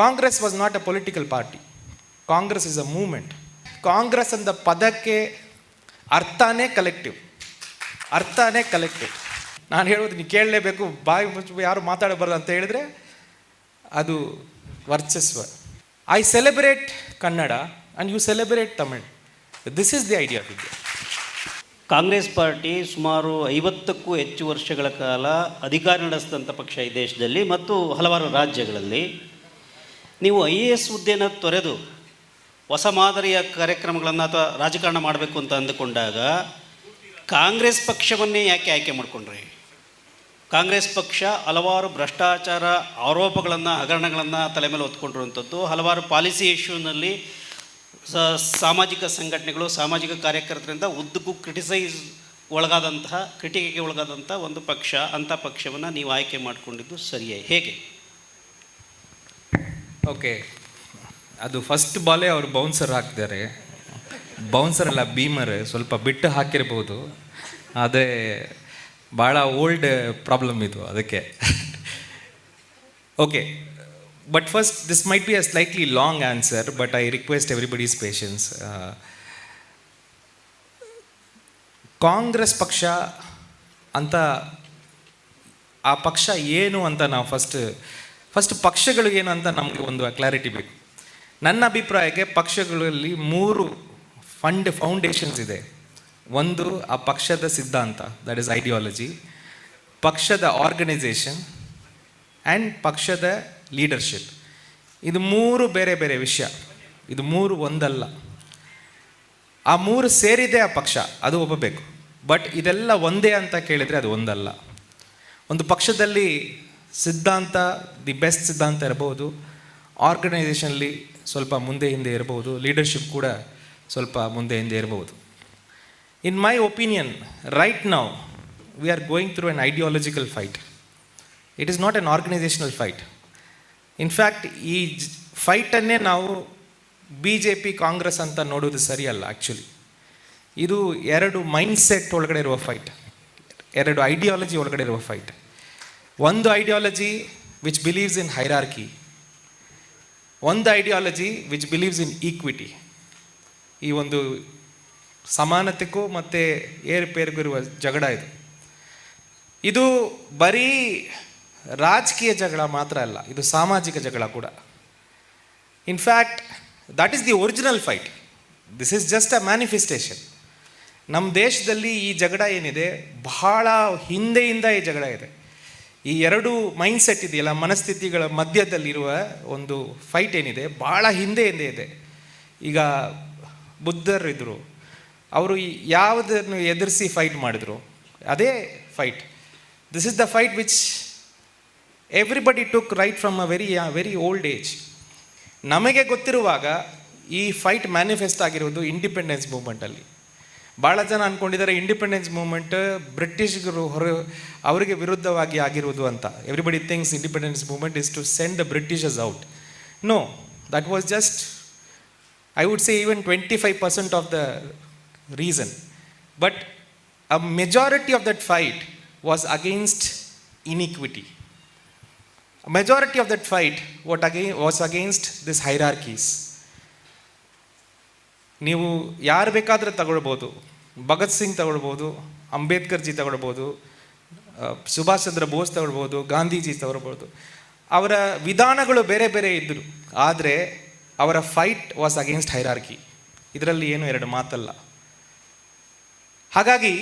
Congress was not a political party Congress is a movement Congress ಅಂದ ಪದಕ್ಕೆ ಅರ್ಥನೇ collective ಅರ್ಥನೇ ಕಲೆಕ್ಟಿವ್ ನಾನು ಹೇಳೋದು ನೀವು ಕೇಳಲೇಬೇಕು. ಬಾಯಿ ಮುಚ್ಚು, ಯಾರು ಮಾತಾಡಬಾರ್ದು ಅಂತ ಹೇಳಿದ್ರೆ ಅದು ವರ್ಚಸ್ವ. I celebrate Kannada and you celebrate Tamil this is the idea India Congress party ಸುಮಾರು ಐವತ್ತಕ್ಕೂ ಹೆಚ್ಚು ವರ್ಷಗಳ ಕಾಲ ಅಧಿಕಾರ ನಡೆಸಿದಂಥ ಪಕ್ಷ ಈ ದೇಶದಲ್ಲಿ ಮತ್ತು ಹಲವಾರು ರಾಜ್ಯಗಳಲ್ಲಿ. ನೀವು ಐ ಎ ಎಸ್ ಹುದ್ದೆಯನ್ನು ತೊರೆದು ಹೊಸ ಮಾದರಿಯ ಕಾರ್ಯಕ್ರಮಗಳನ್ನು ಅಥವಾ ರಾಜಕಾರಣ ಮಾಡಬೇಕು ಅಂತ ಅಂದುಕೊಂಡಾಗ ಕಾಂಗ್ರೆಸ್ ಪಕ್ಷವನ್ನೇ ಯಾಕೆ ಆಯ್ಕೆ ಮಾಡಿಕೊಂಡ್ರಿ? ಕಾಂಗ್ರೆಸ್ ಪಕ್ಷ ಹಲವಾರು ಭ್ರಷ್ಟಾಚಾರ ಆರೋಪಗಳನ್ನು, ಹಗರಣಗಳನ್ನು ತಲೆ ಮೇಲೆ ಹೊತ್ಕೊಂಡಿರುವಂಥದ್ದು. ಹಲವಾರು ಪಾಲಿಸಿ ಇಶ್ಯೂನಲ್ಲಿ ಸಾಮಾಜಿಕ ಸಂಘಟನೆಗಳು, ಸಾಮಾಜಿಕ ಕಾರ್ಯಕರ್ತರಿಂದ ಉದ್ದಕ್ಕೂ ಕ್ರಿಟಿಸೈಸ್ ಒಳಗಾದಂತಹ, ಕ್ರಿಟಿಕೆಗೆ ಒಳಗಾದಂಥ ಒಂದು ಪಕ್ಷ, ಅಂಥ ಪಕ್ಷವನ್ನು ನೀವು ಆಯ್ಕೆ ಮಾಡಿಕೊಂಡಿದ್ದು ಸರಿಯೇ. ಹೇಗೆ? ಓಕೆ ಅದು ಫಸ್ಟ್ ಬಾಲೇ ಅವರು ಬೌನ್ಸರ್ ಹಾಕ್ತಾರೆ. ಬೌನ್ಸರ್ ಅಲ್ಲ ಬೀಮರ್ ಸ್ವಲ್ಪ ಬಿಟ್ಟು ಹಾಕಿರ್ಬೋದು. ಅದೇ ಭಾಳ ಓಲ್ಡ್ ಪ್ರಾಬ್ಲಮ್ ಇದು ಅದಕ್ಕೆ. Okay but first this might be a slightly long answer but I request everybody's patience Congress ಪಕ್ಷ ಅಂತ, ಆ ಪಕ್ಷ ಏನು ಅಂತ ನಾವು ಫಸ್ಟ್ ಫಸ್ಟ್ ಪಕ್ಷಗಳು ಏನು ಅಂತ ನಮಗೆ ಒಂದು ಕ್ಲಾರಿಟಿ ಬೇಕು. ನನ್ನ ಅಭಿಪ್ರಾಯಕ್ಕೆ ಪಕ್ಷಗಳಲ್ಲಿ ಮೂರು ಫಂಡ್ ಫೌಂಡೇಶನ್ಸ್ ಇದೆ. ಒಂದು, ಆ ಪಕ್ಷದ ಸಿದ್ಧಾಂತ ದಟ್ ಇಸ್ ಐಡಿಯಾಲಜಿ ಪಕ್ಷದ ಆರ್ಗನೈಸೇಷನ್ ಆ್ಯಂಡ್ ಪಕ್ಷದ ಲೀಡರ್ಶಿಪ್ ಇದು ಮೂರು ಬೇರೆ ಬೇರೆ ವಿಷಯ. ಇದು ಮೂರು ಒಂದಲ್ಲ. ಆ ಮೂರು ಸೇರಿದೆ ಆ ಪಕ್ಷ, ಅದು ಒಪ್ಪಬೇಕು ಬಟ್ ಇದೆಲ್ಲ ಒಂದೇ ಅಂತ ಕೇಳಿದರೆ ಅದು ಒಂದಲ್ಲ. ಒಂದು ಪಕ್ಷದಲ್ಲಿ ಸಿದ್ಧಾಂತ ದಿ ಬೆಸ್ಟ್ ಸಿದ್ಧಾಂತ ಇರಬಹುದು. ಆರ್ಗನೈಸೇಷನ್ಲಿ ಸ್ವಲ್ಪ ಮುಂದೆ ಹಿಂದೆ ಇರಬಹುದು. ಲೀಡರ್ಶಿಪ್ ಕೂಡ ಸ್ವಲ್ಪ ಮುಂದೆ ಹಿಂದೆ ಇರಬಹುದು. ಇನ್ ಮೈ ಒಪಿನಿಯನ್ ರೈಟ್ ನಾವು we are going through an ideological fight it is not an organisational fight in fact ಈ ಫೈಟನ್ನೇ ನಾವು ಬಿ ಜೆ ಪಿ ಕಾಂಗ್ರೆಸ್ ಅಂತ ನೋಡೋದು ಸರಿಯಲ್ಲ ಆ್ಯಕ್ಚುಲಿ ಇದು ಎರಡು ಮೈಂಡ್ ಸೆಟ್ ಒಳಗಡೆ ಇರುವ ಫೈಟ್ ಎರಡು ಐಡಿಯಾಲಜಿ ಒಳಗಡೆ ಇರುವ ಫೈಟ್ ಒಂದು ideology which believes in hierarchy ಒಂದು ideology which believes in equity ಈ ಒಂದು ಸಮಾನತೆಗೂ ಮತ್ತು ಏರುಪೇರಿಗೂ ಇರುವ ಜಗಳ ಇದು. ಇದು ಬರೀ ರಾಜಕೀಯ ಜಗಳ ಮಾತ್ರ ಅಲ್ಲ, ಇದು ಸಾಮಾಜಿಕ ಜಗಳ ಕೂಡ. In fact that is the original fight this is just a manifestation ನಮ್ಮ ದೇಶದಲ್ಲಿ ಈ ಜಗಳ ಏನಿದೆ, ಬಹಳ ಹಿಂದೆಯಿಂದ ಈ ಜಗಳ ಇದೆ. ಈ ಎರಡು ಮೈಂಡ್ ಸೆಟ್ ಇದೆಯಲ್ಲ, ಮನಸ್ಥಿತಿಗಳ ಮಧ್ಯದಲ್ಲಿರುವ ಒಂದು ಫೈಟ್ ಏನಿದೆ ಭಾಳ ಹಿಂದೆಯಿಂದ ಇದೆ. ಈಗ ಬುದ್ಧರಿದ್ದರು ಅವರು ಯಾವುದನ್ನು ಎದುರಿಸಿ ಫೈಟ್ ಮಾಡಿದ್ರು, ಅದೇ fight this is the fight which everybody took right from a very very old age ನಮಗೆ ಗೊತ್ತಿರುವಾಗ ಈ ಫೈಟ್ ಮ್ಯಾನಿಫೆಸ್ಟ್ ಆಗಿರೋದು ಇಂಡಿಪೆಂಡೆನ್ಸ್ ಮೂಮೆಂಟಲ್ಲಿ ಭಾಳ ಜನ ಅಂದ್ಕೊಂಡಿದ್ದಾರೆ ಇಂಡಿಪೆಂಡೆನ್ಸ್ ಮೂಮೆಂಟ್ ಬ್ರಿಟಿಷ್ಗರು ಹೊರ ಅವರಿಗೆ ವಿರುದ್ಧವಾಗಿ ಆಗಿರುವುದು ಅಂತ. Everybody thinks independence movement is to send the Britishers out no that was just I would say even twenty five percent of the reason but a majority of that fight was against iniquity majority of that fight what again was against this hierarchies. ನೀವು ಯಾರು ಬೇಕಾದರೂ ತಗೊಳ್ಬೋದು. ಭಗತ್ ಸಿಂಗ್ ತಗೊಳ್ಬೋದು Ambedkar G ತಗೊಳ್ಬೋದು ಸುಭಾಷ್ ಚಂದ್ರ ಬೋಸ್ ತಗೊಳ್ಬೋದು, ಗಾಂಧೀಜಿ ತಗೊಳ್ಬೋದು. ಅವರ ವಿಧಾನಗಳು ಬೇರೆ ಬೇರೆ ಇದ್ದರು. ಆದರೆ ಅವರ ಫೈಟ್ ವಾಸ್ ಅಗೇನ್ಸ್ಟ್ ಹೈರಾರ್ಕಿ ಇದರಲ್ಲಿ ಏನು ಎರಡು ಮಾತಲ್ಲ. ಹಾಗಾಗಿ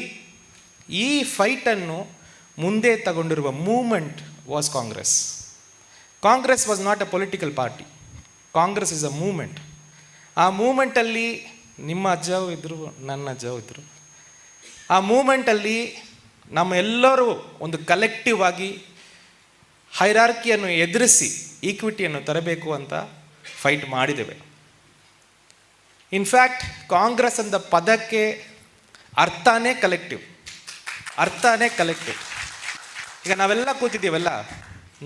ಈ ಫೈಟನ್ನು ಮುಂದೆ ತಗೊಂಡಿರುವ movement was Congress Congress was not a political party Congress is a movement ಆ ಮೂಮೆಂಟಲ್ಲಿ ನಿಮ್ಮ ಅಜ್ಜವು ಇದ್ದರು ನನ್ನ ಅಜ್ಜವು ಇದ್ದರು ಆ ಮೂಮೆಂಟಲ್ಲಿ ನಮ್ಮೆಲ್ಲರೂ ಒಂದು ಕಲೆಕ್ಟಿವ್ ಆಗಿ ಹೈರಾರ್ಕಿಯನ್ನು ಎದುರಿಸಿ ಈಕ್ವಿಟಿಯನ್ನು ತರಬೇಕು ಅಂತ ಫೈಟ್ ಮಾಡಿದ್ದೇವೆ. ಇನ್ಫ್ಯಾಕ್ಟ್ ಕಾಂಗ್ರೆಸ್ ಅಂದ ಪದಕ್ಕೆ ಅರ್ಥನೇ ಕಲೆಕ್ಟಿವ್ ಅರ್ಥನೇ ಕಲೆಕ್ಟಿವ್ ಈಗ ನಾವೆಲ್ಲ ಕೂತಿದ್ದೀವಲ್ಲ,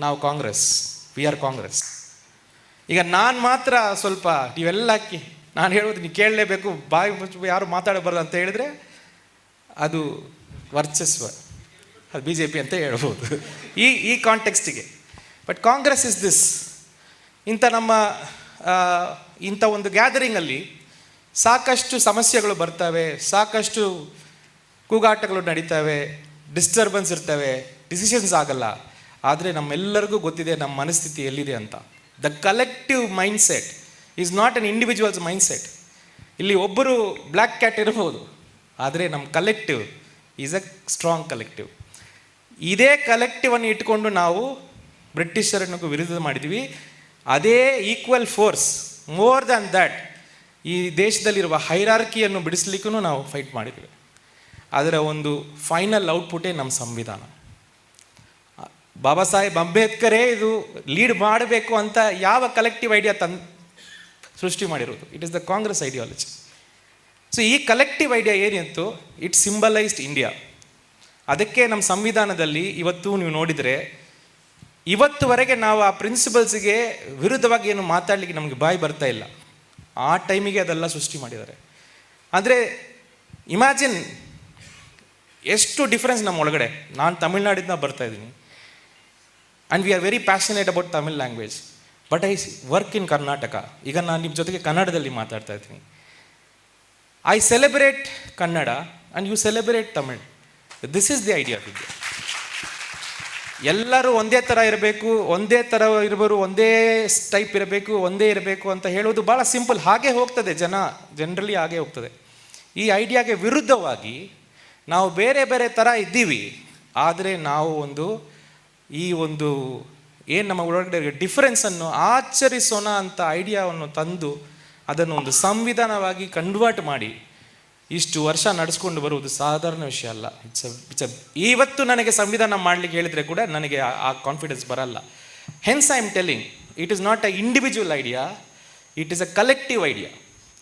ನಾವು ಕಾಂಗ್ರೆಸ್ ವಿ ಆರ್ ಕಾಂಗ್ರೆಸ್ ಈಗ ನಾನು ಮಾತ್ರ ಸ್ವಲ್ಪ ನೀವೆಲ್ಲ ಹಾಕಿ, ನಾನು ಹೇಳೋದು ನೀವು ಕೇಳಲೇಬೇಕು, ಬಾಯಿ ಮುಚ್ಚು, ಯಾರು ಮಾತಾಡಬಾರ್ದು ಅಂತ ಹೇಳಿದ್ರೆ ಅದು ವರ್ಚಸ್ವ. ಅದು ಬಿ ಜೆ ಪಿ ಅಂತ ಹೇಳ್ಬೋದು. ಈ ಈ ಕಾಂಟೆಕ್ಸ್ಟಿಗೆ ಬಟ್ ಕಾಂಗ್ರೆಸ್ ಇಸ್ ದಿಸ್ ಇಂಥ ನಮ್ಮ ಇಂಥ ಒಂದು ಗ್ಯಾದರಿಂಗಲ್ಲಿ ಸಾಕಷ್ಟು ಸಮಸ್ಯೆಗಳು ಬರ್ತವೆ, ಸಾಕಷ್ಟು ಕೂಗಾಟಗಳು ನಡೀತವೆ ಡಿಸ್ಟರ್ಬೆನ್ಸ್ ಇರ್ತವೆ ಡಿಸಿಷನ್ಸ್ ಆಗಲ್ಲ. ಆದರೆ ನಮ್ಮೆಲ್ಲರಿಗೂ ಗೊತ್ತಿದೆ ನಮ್ಮ ಮನಸ್ಥಿತಿ ಎಲ್ಲಿದೆ ಅಂತ. The collective mind set is not an individuals mind set ಇಲ್ಲಿ ಒಬ್ಬರು ಬ್ಲ್ಯಾಕ್ ಕ್ಯಾಟ್ ಇರಬಹುದು ಆದರೆ ನಮ್ಮ collective is a strong collective ಇದೇ ಕಲೆಕ್ಟಿವನ್ನು ಇಟ್ಕೊಂಡು ನಾವು ಬ್ರಿಟಿಷರನ್ನು ವಿರುದ್ಧ ಮಾಡಿದ್ವಿ. ಅದೇ equal force more than that ಈ ದೇಶದಲ್ಲಿರುವ ಹೈರಾರ್ಕಿಯನ್ನು ಬಿಡಿಸ್ಲಿಕ್ಕೂ ನಾವು ಫೈಟ್ ಮಾಡಿದ್ವಿ. ಅದರ ಒಂದು ಫೈನಲ್ ಔಟ್ಪುಟೇ ನಮ್ಮ ಸಂವಿಧಾನ. ಬಾಬಾ ಸಾಹೇಬ್ ಅಂಬೇಡ್ಕರೇ ಇದು ಲೀಡ್ ಮಾಡಬೇಕು ಅಂತ ಯಾವ ಕಲೆಕ್ಟಿವ್ ಐಡಿಯಾ ತನ್ ಸೃಷ್ಟಿ ಮಾಡಿರೋದು? It is the Congress ideology so ಈ ಕಲೆಕ್ಟಿವ್ ಐಡಿಯಾ ಏನಿತ್ತು? ಇಟ್ ಸಿಂಬಲೈಸ್ಡ್ ಇಂಡಿಯಾ ಅದಕ್ಕೆ ನಮ್ಮ ಸಂವಿಧಾನದಲ್ಲಿ ಇವತ್ತು ನೀವು ನೋಡಿದರೆ, ಇವತ್ತುವರೆಗೆ ನಾವು ಆ ಪ್ರಿನ್ಸಿಪಲ್ಸ್ಗೆ ವಿರುದ್ಧವಾಗಿ ಏನು ಮಾತಾಡಲಿಕ್ಕೆ ನಮಗೆ ಬಾಯಿ ಬರ್ತಾ ಇಲ್ಲ. ಆ ಟೈಮಿಗೆ ಅದೆಲ್ಲ ಸೃಷ್ಟಿ ಮಾಡಿದ್ದಾರೆ. ಅಂದರೆ ಇಮ್ಯಾಜಿನ್ ಎಷ್ಟು ಡಿಫ್ರೆನ್ಸ್ ನಮ್ಮ ಒಳಗಡೆ. ನಾನು ತಮಿಳ್ನಾಡಿಂದ ಬರ್ತಾ ಇದ್ದೀನಿ. And we are very passionate about Tamil language but I work in Karnataka ಈಗ ನಾನು ನಿಮ್ಮ ಜೊತೆಗೆ ಕನ್ನಡದಲ್ಲಿ ಮಾತಾಡ್ತಾ ಇದ್ದೀನಿ. I celebrate Kannada and you celebrate Tamil this is the idea India ಎಲ್ಲರೂ ಒಂದೇ ಥರ ಇರಬೇಕು, ಒಂದೇ ಥರ ಇರಬರು ಒಂದೇ ಟೈಪ್ ಇರಬೇಕು, ಒಂದೇ ಇರಬೇಕು ಅಂತ ಹೇಳೋದು ಭಾಳ ಸಿಂಪಲ್ ಹಾಗೆ ಹೋಗ್ತದೆ, ಜನ ಜನರಲಿ ಹಾಗೆ ಹೋಗ್ತದೆ. ಈ ಐಡಿಯಾಗೆ ವಿರುದ್ಧವಾಗಿ ನಾವು ಬೇರೆ ಬೇರೆ ಥರ ಇದ್ದೀವಿ. ಆದರೆ ನಾವು ಒಂದು ಈ ಒಂದು ಏನು ನಮ್ಮ ಒಳಗಡೆ ಡಿಫರೆನ್ಸನ್ನು ಆಚರಿಸೋಣ ಅಂತ ಐಡಿಯಾವನ್ನು ತಂದು ಅದನ್ನು ಒಂದು ಸಂವಿಧಾನವಾಗಿ ಕನ್ವರ್ಟ್ ಮಾಡಿ ಇಷ್ಟು ವರ್ಷ ನಡೆಸ್ಕೊಂಡು ಬರುವುದು ಸಾಧಾರಣ ವಿಷಯ ಅಲ್ಲ. ಇಟ್ಸ್ ಇಟ್ಸ್ ಇವತ್ತು ನನಗೆ ಸಂವಿಧಾನ ಮಾಡಲಿಕ್ಕೆ ಹೇಳಿದರೆ ಕೂಡ ನನಗೆ ಆ- ಕಾನ್ಫಿಡೆನ್ಸ್ ಬರಲ್ಲ. Hence I am telling it is not a individual idea it is a collective idea